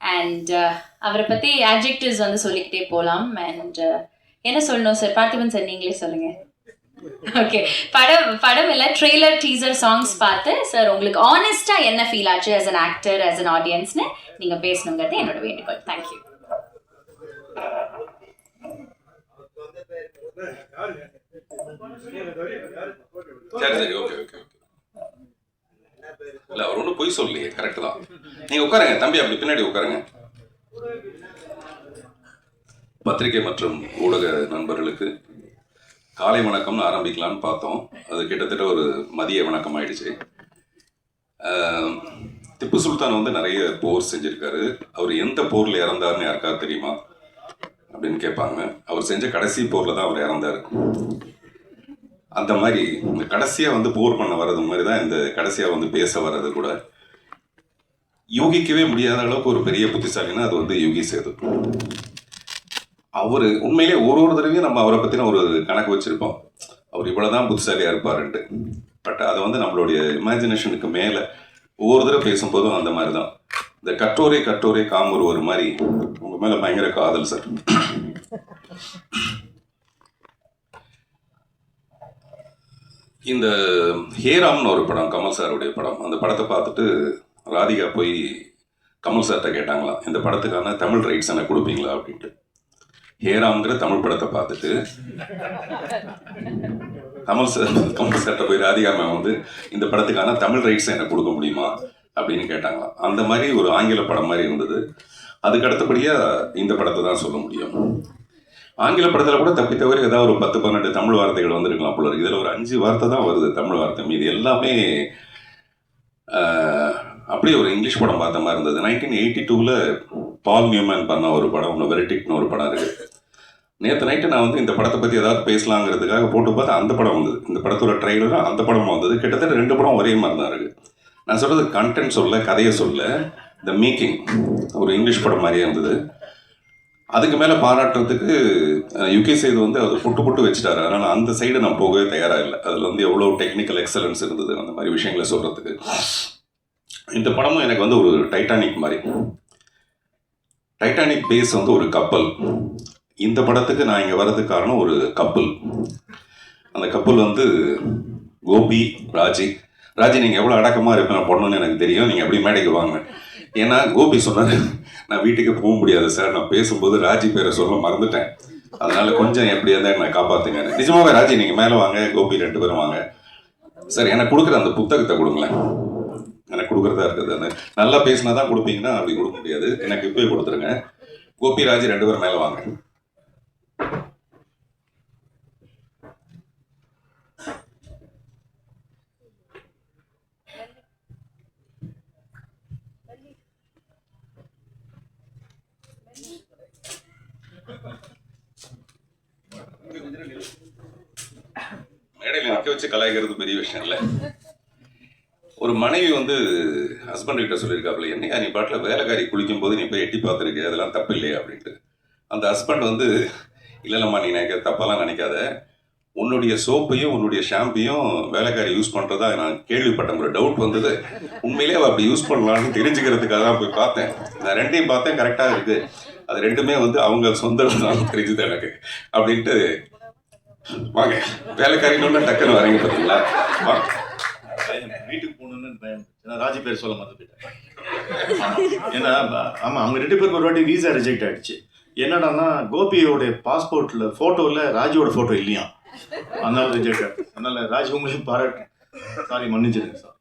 And uh, அவரை பற்றி objectives வந்து சொல்லிக்கிட்டே போகலாம் அண்ட் uh, என்ன சொல்லணும் சார் பார்த்திபன் சார் நீங்களே சொல்லுங்கள் ஓகே படம் படம் இல்லை ட்ரெய்லர் டீசர் சாங்ஸ் பார்த்து சார் உங்களுக்கு ஆனஸ்டாக என்ன ஃபீல் ஆச்சு as an actor as an ஆடியன்ஸ்னு நீங்கள் பேசணுங்கிறது என்னோட வேண்டுகோள். தேங்க்யூ சரி சரி ஓகே ஓகே ஓகே இல்லை அவர் ஒன்றும் பொய் சொல்லலையே கரெக்ட் தான். நீங்க உட்காருங்க தம்பி அப்படி பின்னாடி உட்காருங்க. பத்திரிகை மற்றும் ஊடக நண்பர்களுக்கு காலை வணக்கம்னு ஆரம்பிக்கலாம்னு பார்த்தோம். அது கிட்டத்தட்ட ஒரு மதிய வணக்கம் ஆயிடுச்சு. திப்பு சுல்தான் வந்து நிறைய போர் செஞ்சிருக்காரு. அவர் எந்த போர்ல இறந்தாருன்னு யாருக்காவது தெரியுமா? அப்படின்னு கேட்பாங்க. அவர் செஞ்ச கடைசி போர்ல தான் அவர் இறந்தாரு. அந்த மாதிரி இந்த கடைசியாக வந்து போர் பண்ண வர்றது மாதிரி தான் இந்த கடைசியாக வந்து பேச வர்றது கூட. யூகிக்கவே முடியாத அளவுக்கு ஒரு பெரிய புத்திசாலினா அது வந்து யோகி சேது. அவர் உண்மையிலே ஒரு ஒரு தடவையும் நம்ம அவரை பற்றின ஒரு கணக்கு வச்சிருப்போம். அவர் இவ்வளவுதான் புத்திசாலியாக இருப்பாருன்ட்டு. பட் அது வந்து நம்மளுடைய இமேஜினேஷனுக்கு மேலே ஒவ்வொரு தடவை பேசும்போதும் அந்த மாதிரி தான் இந்த கட்டோரை கட்டோரை காமூர் ஒரு மாதிரி. உங்கள் மேலே பயங்கர காதல் சார் இந்த ஹேராம்னு ஒரு படம் கமல் சாருடைய படம் அந்த படத்தை பார்த்துட்டு ராதிகா போய் கமல் சார்கிட்ட கேட்டாங்களாம் இந்த படத்துக்கான தமிழ் ரைட்ஸ் எனக்கு கொடுப்பீங்களா? அப்படின்ட்டு. ஹேராம்ங்கிற தமிழ் படத்தை பார்த்துட்டு கமல் சார் கமல் சார்கிட்ட போய் ராதிகா மேம் வந்து இந்த படத்துக்கான தமிழ் ரைட்ஸ் எனக்கு கொடுக்க முடியுமா? அப்படின்னு கேட்டாங்களாம். அந்த மாதிரி ஒரு ஆங்கில படம் மாதிரி இருந்தது. அதுக்கு அடுத்தபடியாக இந்த படத்தை தான் சொல்ல முடியும். ஆங்கில படத்தில் கூட தப்பி தவிர ஏதாவது ஒரு பத்து பன்னெண்டு தமிழ் வார்த்தைகள் வந்திருக்கலாம் போல இதில் ஒரு அஞ்சு வார்த்தை தான் வருது தமிழ் வார்த்தை. மீது எல்லாமே அப்படியே ஒரு இங்கிலீஷ் படம் பார்த்த மாதிரி இருந்தது. நைன்டீன் எயிட்டி டூவில் பால் நியூமேன் பண்ண ஒரு படம் ஒன்று வெரிட்டிக்னு ஒரு படம் இருக்குது நேற்று நைட்டு நான் வந்து இந்த படத்தை பற்றி ஏதாவது பேசலாங்கிறதுக்காக போட்டு பார்த்தா அந்த படம் வந்தது. இந்த படத்தோட ட்ரெய்லரும் அந்த படமும் வந்தது. கிட்டத்தட்ட ரெண்டு படம் ஒரே மாதிரி தான் இருக்குது நான் சொல்கிறது கண்டென்ட் சொல்ல கதையை சொல்ல த மேக்கிங் ஒரு இங்கிலீஷ் படம் மாதிரியே இருந்தது. அதுக்கு மேலே பாராட்டுறதுக்கு யுகே சைடு வந்து அவர் புட்டு புட்டு வச்சுட்டாரு. அதனால் அந்த சைடு நான் போகவே தயாராக இல்லை. அதில் வந்து எவ்வளோ டெக்னிக்கல் எக்ஸலன்ஸ் இருந்தது அந்த மாதிரி விஷயங்களை சொல்கிறதுக்கு இந்த படமும் எனக்கு வந்து ஒரு டைட்டானிக் மாதிரி. டைட்டானிக் பேஸ் வந்து ஒரு கப்பல். இந்த படத்துக்கு நான் இங்கே வர்றதுக்கு காரணம் ஒரு கப்பல். அந்த கப்பல் வந்து கோபி ராஜி. ராஜி நீங்கள் எவ்வளோ அடக்கமாக இருப்பேன் பொண்ணுன்னு எனக்கு தெரியும். நீங்கள் எப்படி மேடைக்கு வாங்க. ஏன்னா கோபி சொன்னார் நான் வீட்டுக்கு போக முடியாது சார். நான் பேசும்போது ராஜி பேரை சொல்ல மறந்துட்டேன். அதனால கொஞ்சம் எப்படியா இருந்தால் நான் காப்பாத்துங்க. நிஜமாவே ராஜி நீங்கள் மேலே வாங்க கோபி ரெண்டு பேரும் வாங்க. சார் எனக்கு கொடுக்குற அந்த புத்தகத்தை கொடுங்களேன். எனக்கு கொடுக்குறதா இருக்குது. அந்த நல்லா பேசினா தான் கொடுப்பீங்கன்னா அப்படி கொடுக்க முடியாது. எனக்கு இப்போயே கொடுத்துருங்க. கோபி ராஜி ரெண்டு பேரும் மேலே வாங்க. மேடையில் நிற்க வச்சு கலாய்க்கிறது பெரிய விஷயம் இல்லை. ஒரு மனைவி வந்து ஹஸ்பண்ட் கிட்ட சொல்லியிருக்காப்புல என்னையா நீ பாட்டில் வேலைக்காரி குளிக்கும் போது நீ போய் எட்டி பார்த்துருக்க? அதெல்லாம் தப்பு இல்லையா அப்படின்ட்டு. அந்த ஹஸ்பண்ட் வந்து இல்லைல்லம்மா நீ நினைக்க தப்பெல்லாம் நினைக்காத. உன்னுடைய சோப்பையும் உன்னுடைய ஷாம்பையும் வேலைக்காரி யூஸ் பண்ணுறதா நான் கேள்விப்பட்டேன் ஒரு டவுட் வந்தது. உண்மையிலேயே அவள் அப்படி யூஸ் பண்ணலான்னு தெரிஞ்சுக்கிறதுக்காக தான் போய் பார்த்தேன். நான் ரெண்டையும் பார்த்தேன் கரெக்டாக இருக்குது அது ரெண்டுமே வந்து அவங்க சொந்த தான். தெரிஞ்சுது எனக்கு. அப்படின்ட்டு வாங்க. வேலைக்காரின்னு டக்குன்னு வரீங்க பார்த்தீங்களா வாங்க வீட்டுக்கு போகணுன்னு பயம். ஏன்னா ராஜி பேர் சொல்ல மறந்துட்டேன் ஏன்னா ஆமா அவங்க ரெண்டு பேருக்கு ஒரு வாட்டி வீசா ரிஜெக்ட் ஆயிடுச்சு. என்னடான்னா கோபியோட பாஸ்போர்ட்ல போட்டோல ராஜியோட போட்டோ இல்லையா அதனால ரிஜெக்ட் ஆயிடுச்சு அதனால ராஜி உங்களையும் பாராட்டு சாரி மன்னிச்சிருங்க சார்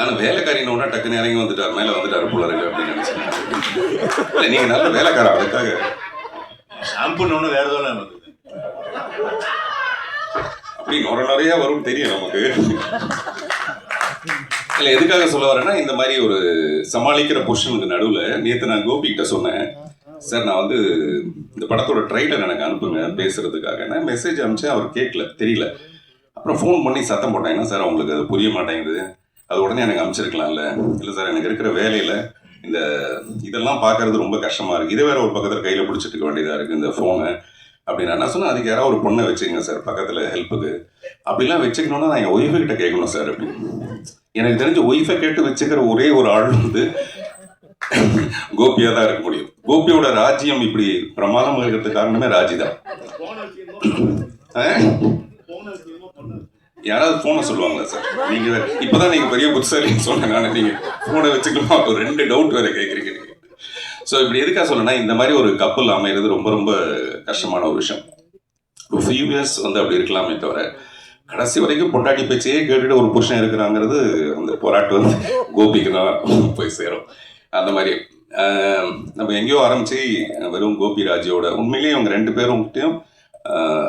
நான் வேலைக்காரின்னு டக்குன்னு இறங்கி வந்துட்டார். மேலே வந்துட்டார் போல இருக்கு அப்படின்னு நினைச்சேன் நீங்க நல்ல வேலைக்காரன் அதுக்காக. ஷாம்புன்னு வேற எதுவும் வந்தது அப்படி நுர நிறைய வரும் தெரியும் நமக்கு. இல்லை எதுக்காக சொல்ல வரேன்னா இந்த மாதிரி ஒரு சமாளிக்கிற பொசிஷனுக்கு நடுவில் நேற்று நான் கோபி கிட்ட சொன்னேன். சார் நான் வந்து இந்த படத்தோட ட்ரைலர் எனக்கு அனுப்புங்க பேசுறதுக்காக. நான் மெசேஜ் அனுப்பிச்சேன் அவர் கேட்கல தெரியல. அப்புறம் ஃபோன் பண்ணி சத்தம் போட்டேன். என்ன சார் அவங்களுக்கு அது புரிய மாட்டேங்குது? அது உடனே எனக்கு அனுப்பிச்சிருக்கலாம்ல. இல்லை சார் எனக்கு இருக்கிற வேலையில் இந்த இதெல்லாம் பார்க்கறது ரொம்ப கஷ்டமாக இருக்குது இதை வேறு ஒரு பக்கத்தில் கையில் பிடிச்சிட்டு இருக்க வேண்டியதாக இருக்குது இந்த ஃபோனை அப்படின்னா நான் சொன்னேன் அதுக்கு யாராவது ஒரு பொண்ணை வச்சுக்கங்க சார் பக்கத்தில் ஹெல்ப்புக்கு அப்படிலாம் வச்சுக்கணும்னா நான் என் ஒய்ஃபை கிட்ட கேட்கணும் சார் அப்படின்னு எனக்கு தெரிஞ்ச ஒய்ஃபை கேட்டு வச்சுக்கிற ஒரே ஒரு ஆள் வந்து கோபியாக தான் இருக்க முடியும். கோபியோட ராஜ்யம் இப்படி பிரமாதமாக இருக்கிறதுக்கு காரணமே ராஜி தான் யாராவது போனை சொல்லுவாங்களா சார் நீங்க இப்போ இப்பதான் நீங்க பெரிய புத்திசாலின்னு நான் நீங்க போனை வச்சுக்கலாமா ஒரு ரெண்டு டவுட் வேற கேட்குறீங்க ஸோ இப்படி எதுக்காக சொல்லணும்னா இந்த மாதிரி ஒரு கப்பல் அமைகிறது ரொம்ப ரொம்ப கஷ்டமான ஒரு விஷயம். ஒரு ஃபியூ இயர்ஸ் வந்து அப்படி இருக்கலாமே தவிர கடைசி வரைக்கும் பொண்டாட்டி பேச்சையே கேட்டுட்டு ஒரு புருஷன் இருக்கிறாங்கிறது அந்த போராட்டம் வந்து கோபிக்கு தான் போய் சேரும். அந்த மாதிரி. நம்ம எங்கேயோ ஆரம்பிச்சு வெறும் கோபி ராஜியோட உண்மையிலேயே அவங்க ரெண்டு பேரும்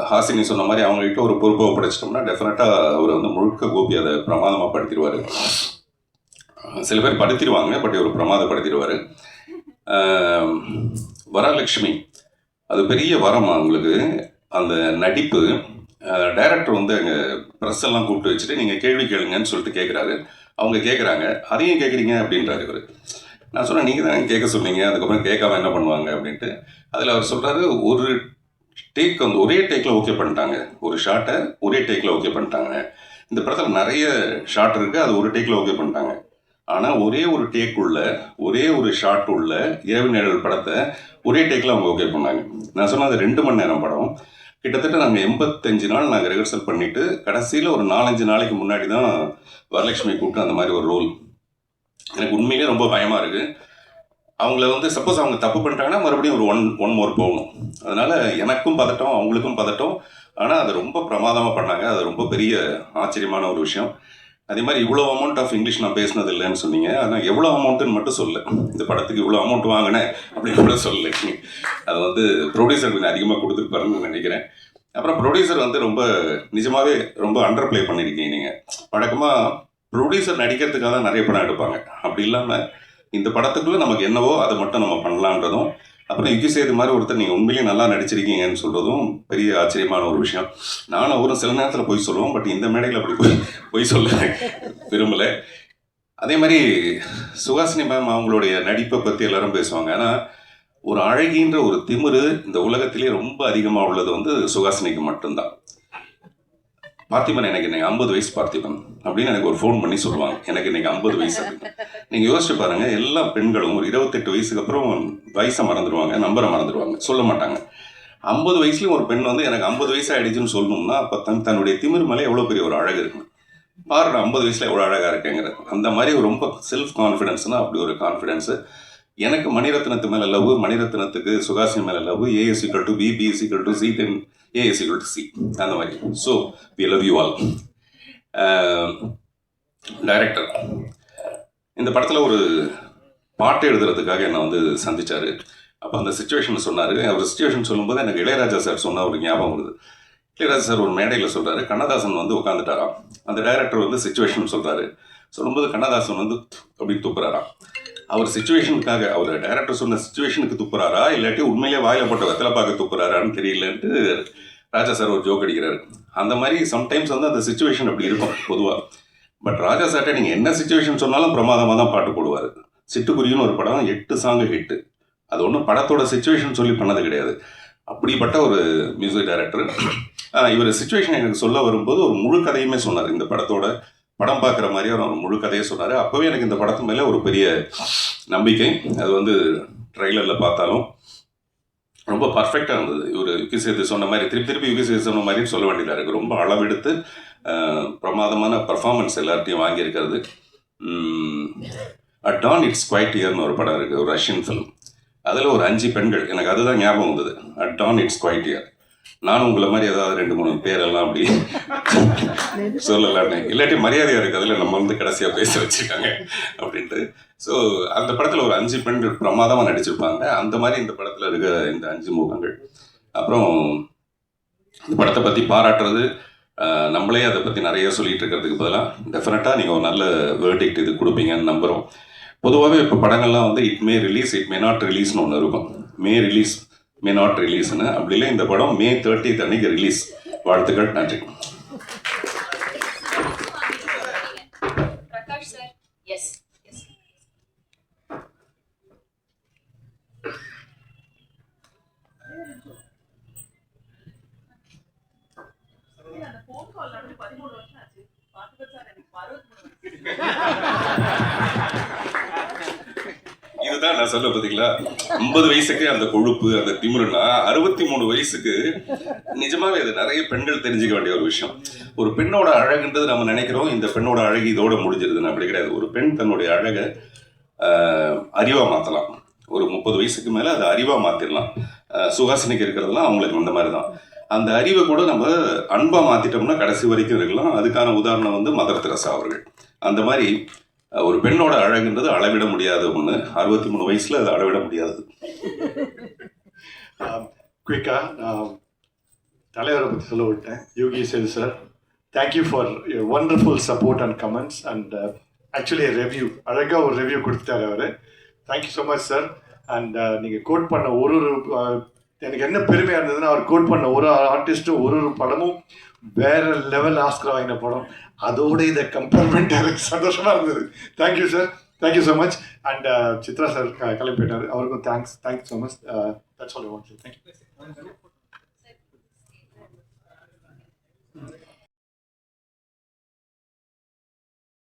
ஹாசினி சொன்ன மாதிரி அவங்ககிட்ட ஒரு பொறுப்பை ஒப்படைச்சிட்டோம்னா டெஃபினட்டாக அவர் வந்து முழுக்க கோபி அதை பிரமாதமாக படுத்திடுவார் சில பேர் படுத்திடுவாங்க பட் இவர் பிரமாதப்படுத்திடுவார் வரலட்சுமி அது பெரிய வரம் அவங்களுக்கு. அந்த நடிப்பு டைரக்டர் வந்து அங்கே ப்ரெஸ் எல்லாம் கூப்பிட்டு வச்சுட்டு நீங்கள் கேள்வி கேளுங்கன்னு சொல்லிட்டு கேட்குறாரு அவங்க கேட்குறாங்க அதையும் கேட்குறீங்க அப்படின்றாரு இவர். நான் சொன்னேன் நீங்கள் தான் கேட்க சொன்னீங்க. அதுக்கப்புறம் கேட்காம என்ன பண்ணுவாங்க? அப்படின்ட்டு. அதில் அவர் சொல்கிறாரு ஒரு டேக் வந்து ஒரே டேக்கில் ஓகே பண்ணிட்டாங்க. ஒரு ஷாட்டை ஒரே டேக்கில் ஓகே பண்ணிட்டாங்க. இந்த படத்தில் நிறைய ஷாட் இருக்குது அது ஒரு டேக்கில் ஓகே பண்ணிட்டாங்க. ஆனால் ஒரே ஒரு டேக் உள்ள ஒரே ஒரு ஷாட் உள்ள இரவு நிழல் படத்தை ஒரே டேக்கில் அவங்க ஓகே பண்ணாங்க. நான் சொன்ன அது ரெண்டு மணி நேரம் படம் கிட்டத்தட்ட நாங்கள் எண்பத்தஞ்சு நாள் நாங்கள் ரிஹர்சல் பண்ணிவிட்டு கடைசியில் ஒரு நாலஞ்சு நாளைக்கு முன்னாடி தான் வரலட்சுமி கூப்பிட்டு அந்த மாதிரி ஒரு ரோல் எனக்கு உண்மையிலே ரொம்ப பயமாக இருக்குது அவங்கள வந்து சப்போஸ் அவங்க தப்பு பண்ணிட்டாங்கன்னா மறுபடியும் ஒரு ஒன் ஒன் மோர் போகணும். அதனால் எனக்கும் பதட்டம் அவங்களுக்கும் பதட்டம். ஆனால் அது ரொம்ப பிரமாதமாக பண்ணாங்க. அது ரொம்ப பெரிய ஆச்சரியமான ஒரு விஷயம். அதே மாதிரி இவ்வளோ அமௌண்ட் ஆஃப் இங்கிலீஷ் நான் பேசினது இல்லைன்னு சொன்னீங்க. ஆனால் எவ்வளோ அமௌண்ட்டுன்னு மட்டும் சொல்ல. இந்த படத்துக்கு இவ்வளோ அமௌண்ட் வாங்கினேன் அப்படின்னு கூட சொல்லலை அது வந்து ப்ரொடியூசர் கொஞ்சம் அதிகமாக கொடுத்துருப்பாருன்னு நினைக்கிறேன். அப்புறம் ப்ரொடியூசர் வந்து ரொம்ப நிஜமாகவே ரொம்ப அண்டர் ப்ளே பண்ணியிருக்கீங்க நீங்கள் வழக்கமாக ப்ரொடியூசர் நடிக்கிறதுக்காக தான் நிறைய படம் எடுப்பாங்க. அப்படி இல்லாமல் இந்த படத்துக்குள்ளே நமக்கு என்னவோ அதை மட்டும் நம்ம பண்ணலான்றதும் அப்புறம் யுகி சேது மாதிரி ஒருத்தர் நீங்கள் உண்மையிலேயே நல்லா நடிச்சிருக்கீங்கன்னு சொல்கிறதும் பெரிய ஆச்சரியமான ஒரு விஷயம். நானும் அவரும் சில நேரத்தில் போய் சொல்லுவோம் பட் இந்த மேடையில் அப்படி போய் போய் சொல்ல விரும்பலை. அதே மாதிரி சுஹாசினி மேம் அவங்களுடைய நடிப்பை பற்றி எல்லாரும் பேசுவாங்க. ஆனால் ஒரு அழகின்ற ஒரு திமிரு இந்த உலகத்திலே ரொம்ப அதிகமாக உள்ளது வந்து சுஹாசினிக்கு மட்டும்தான். பார்த்திபன் எனக்கு இன்னைக்கு ஐம்பது வயசு பார்த்திபன் அப்படின்னு எனக்கு ஒரு ஃபோன் பண்ணி சொல்லுவாங்க. எனக்கு இன்னைக்கு ஐம்பது வயசு அப்படின்னு. நீங்கள் யோசிச்சு பாருங்க எல்லா பெண்களும் ஒரு இருபத்தெட்டு வயசுக்கு அப்புறம் வயசை மறந்துடுவாங்க நம்பரை மறந்துடுவாங்க சொல்ல மாட்டாங்க. ஐம்பது வயசுலயும் ஒரு பெண் வந்து எனக்கு ஐம்பது வயசு ஆயிடுச்சுன்னு சொல்லணும்னா அப்போ தன் தன்னுடைய திமிர் மேலே எவ்வளோ பெரிய ஒரு அழகு இருக்கும் பாரு ஐம்பது வயசுல எவ்வளோ அழகாக இருக்கேங்கிறது. அந்த மாதிரி ரொம்ப செல்ஃப் கான்ஃபிடென்ஸ்னா அப்படி ஒரு கான்ஃபிடென்ஸு எனக்கு மணிரத்னத்து மேலே லவ் மணிரத்னத்துக்கு சுகாசினி மேலே love A is equal to B B to C then A is equal to C அந்த மாதிரி. So we love you all director இந்த படத்தில் ஒரு பாட்டு எழுதுறதுக்காக என்னை வந்து சந்திச்சாரு. அப்போ அந்த சுச்சுவேஷன் சொன்னார். அவர் சுச்சுவேஷன் சொல்லும்போது எனக்கு இளையராஜா சார் சொன்ன ஒரு ஞாபகம் வருது. இளையராஜா சார் ஒரு மேடையில் சொல்கிறாரு கண்ணதாசன் வந்து உட்காந்துட்டாராம் அந்த டைரக்டர் வந்து சுச்சுவேஷன் சொல்கிறாரு சொல்லும்போது கண்ணதாசன் வந்து அப்படி துப்புறாராம் அவர் சுச்சுவேஷனுக்காக அவர் டைரக்டர் சொன்ன சுச்சுவேஷனுக்கு துப்புறாரா? இல்லாட்டி உண்மையிலே வாயில போட்ட வெத்தலை பார்க்க துப்புறாரான்னு தெரியலன்ட்டு ராஜா சார் ஒரு ஜோக் அடிக்கிறாரு. அந்த மாதிரி சம்டைம்ஸ் வந்து அந்த சுச்சுவேஷன் அப்படி இருக்கும் பொதுவாக பட் ராஜா சார்ட்ட நீங்கள் என்ன சுச்சுவேஷன் சொன்னாலும் பிரமாதமாக தான் பாட்டு போடுவார். சிட்டுக்குருவின்னு ஒரு படம் எட்டு சாங்கு ஹிட்டு அது ஒன்றும் படத்தோட சுச்சுவேஷன் சொல்லி பண்ணது கிடையாது. அப்படிப்பட்ட ஒரு மியூசிக் டைரக்டர் இவர் சுச்சுவேஷன் எனக்கு சொல்ல வரும்போது ஒரு முழு கதையுமே சொன்னார். இந்த படத்தோட படம் பார்க்குற மாதிரி அவர் ஒரு முழு கதையை சொன்னார். அப்போவே எனக்கு இந்த படத்து மேலே ஒரு பெரிய நம்பிக்கை. அது வந்து ட்ரெய்லரில் பார்த்தாலும் ரொம்ப பர்ஃபெக்டாக இருந்தது. இவர் யுகி சேது சொன்ன மாதிரி திருப்பி திருப்பி யுகி சேது சொன்ன மாதிரி சொல்ல வேண்டியதாக இருக்குது ரொம்ப அளவெடுத்து பிரமாதமான பர்ஃபார்மன்ஸ் எல்லார்ட்டையும் வாங்கியிருக்கிறது. அட் டான் இட்ஸ் குவைட் இயர்னு ஒரு படம் இருக்குது ஒரு ரஷ்யன் ஃபிலிம் அதில் ஒரு அஞ்சு பெண்கள் எனக்கு அதுதான் ஞாபகம் வந்தது. At dawn it's quite year நானும் உங்களை மாதிரி ஏதாவது ரெண்டு மூணு பேரெல்லாம் அப்படி சொல்லலான்னு இல்லாட்டி மரியாதையாக இருக்குது அதில் நம்ம வந்து கடைசியாக பேச வச்சுருக்காங்க. அப்படின்ட்டு. ஸோ அந்த படத்தில் ஒரு அஞ்சு பெண்கள் பிரமாதமாக நடிச்சிருப்பாங்க. அந்த மாதிரி இந்த படத்தில் இருக்கிற இந்த அஞ்சு முகங்கள். அப்புறம் இந்த படத்தை பற்றி பாராட்டுறது நம்மளே அதை பற்றி நிறைய சொல்லிட்டு இருக்கிறதுக்கு பதிலாக டெஃபினட்டாக நீங்கள் ஒரு நல்ல வேர்டிக்ட் இது கொடுப்பீங்கன்னு நம்புகிறோம் பொதுவாகவே இப்போ படங்கள்லாம் வந்து it may release it may not ரிலீஸ்னு ஒன்று இருக்கும். மே ரிலீஸ் மே நாட் ரிலீஸ்னு அப்படி இல்லை இந்த படம் மே தேர்ட்டி அன்னைக்கு ரிலீஸ் வாழ்த்துக்கள் நன்றி. நான் சொல்ல பாத்தீங்களா ஐம்பது வயசுக்கு அந்த கொழுப்பு அந்த திமுருனா அறுபத்தி மூணு வயசுக்கு நிஜமாவே அது நிறைய பெண்கள் தெரிஞ்சுக்க வேண்டிய ஒரு விஷயம். ஒரு பெண்ணோட அழகுன்றது நம்ம நினைக்கிறோம். இந்த பெண்ணோட அழகு இதோட முடிஞ்சிருதுன்னு அப்படி கிடையாது. ஒரு பெண் தன்னுடைய அழகை அறிவா மாத்தலாம். ஒரு முப்பது வயசுக்கு மேல அதை அறிவா மாத்திரலாம். சுகாசினிக்கு இருக்கிறதெல்லாம் அவங்களுக்கு அந்த மாதிரி தான் அந்த அறிவை கூட நம்ம அன்பா மாத்திட்டோம்னா கடைசி வரைக்கும் இருக்கலாம். அதுக்கான உதாரணம் வந்து மதர் தெரசா அவர்கள். அந்த மாதிரி ஒரு பெண்ணோட அழகுன்றது அளவிட முடியாத ஒன்று அறுபத்தி மூணு வயசில் அது அளவிட முடியாதது. குயிக்காக தலைவரை பற்றி சொல்ல விட்டேன். Yogi Sethu sir thank you for wonderful support and comments and actually review அழகாக ஒரு ரிவ்யூ கொடுத்தாரு அவர். Thank you so much sir and நீங்கள் கோட் பண்ண ஒரு ஒரு எனக்கு என்ன பெருமையாக இருந்ததுன்னா அவர் கோட் பண்ண ஒரு ஆர்டிஸ்ட்டும் ஒரு ஒரு படமும் வேற லெவல் ஆஸ்கர் வாங்கின படம். அதோட இதை கம்பேர் பண்ணிட்டு எனக்கு சந்தோஷமாக இருந்தது. Thank you sir thank you so much and Chitra sir கிளம்பி போயிட்டார் அவருக்கும் thanks thank you so much that's all want thank you